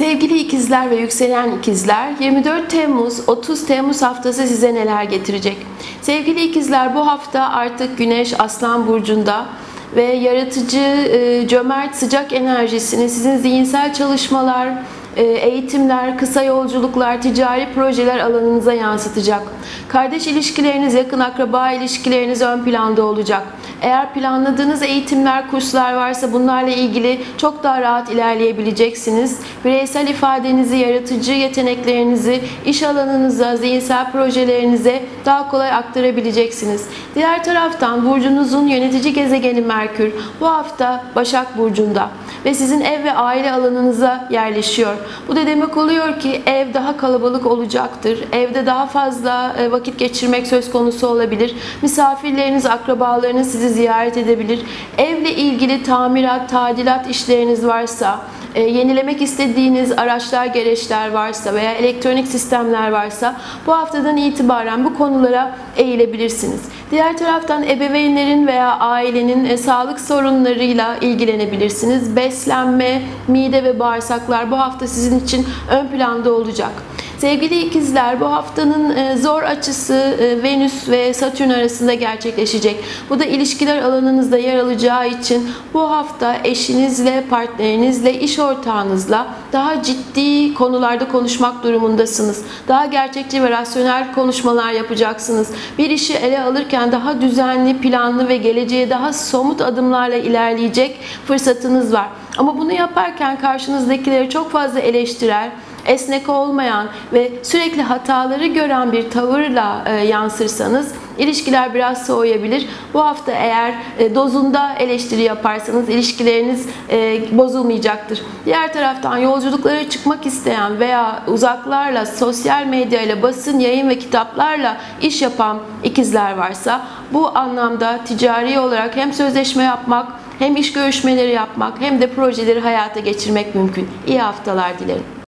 Sevgili ikizler ve yükselen ikizler 24 Temmuz 30 Temmuz haftası size neler getirecek? Sevgili ikizler bu hafta artık Güneş Aslan Burcu'nda ve yaratıcı, e, cömert, sıcak enerjisini sizin zihinsel çalışmalar, eğitimler, kısa yolculuklar, ticari projeler alanınıza yansıtacak. Kardeş ilişkileriniz, yakın akraba ilişkileriniz ön planda olacak. Eğer planladığınız eğitimler, kurslar varsa bunlarla ilgili çok daha rahat ilerleyebileceksiniz. Bireysel ifadenizi, yaratıcı yeteneklerinizi iş alanınıza, zihinsel projelerinize daha kolay aktarabileceksiniz. Diğer taraftan burcunuzun yönetici gezegeni Merkür bu hafta Başak Burcu'nda ve sizin ev ve aile alanınıza yerleşiyor. Bu da demek oluyor ki ev daha kalabalık olacaktır. Evde daha fazla e, vakit geçirmek söz konusu olabilir. Misafirleriniz, akrabalarınız sizi ziyaret edebilir. Evle ilgili tamirat, tadilat işleriniz varsa, e, yenilemek istediğiniz araçlar, gereçler varsa veya elektronik sistemler varsa bu haftadan itibaren bu konulara eğilebilirsiniz. Diğer taraftan ebeveynlerin veya ailenin e, sağlık sorunlarıyla ilgilenebilirsiniz. Beslenme, mide ve bağırsaklar bu hafta sizin için ön planda olacak. Sevgili ikizler bu haftanın e, zor açısı e, Venüs ve Satürn arasında gerçekleşecek. Bu da ilişkiler alanınızda yer alacağı için bu hafta eşinizle, partnerinizle, iş ortağınızla daha ciddi konularda konuşmak durumundasınız. Daha gerçekçi ve rasyonel konuşmalar yapacaksınız. Bir işi ele alırken daha düzenli, planlı ve geleceğe daha somut adımlarla ilerleyecek fırsatınız var. Ama bunu yaparken karşınızdakileri çok fazla eleştirel, esnek olmayan ve sürekli hataları gören bir tavırla e, yansırsanız ilişkiler biraz soğuyabilir. Bu hafta eğer e, dozunda eleştiri yaparsanız ilişkileriniz e, bozulmayacaktır. Diğer taraftan yolculuklara çıkmak isteyen veya uzaklarla sosyal medya ile basın, yayın ve kitaplarla iş yapan ikizler varsa bu anlamda ticari olarak hem sözleşme yapmak hem iş görüşmeleri yapmak hem de projeleri hayata geçirmek mümkün. İyi haftalar dilerim.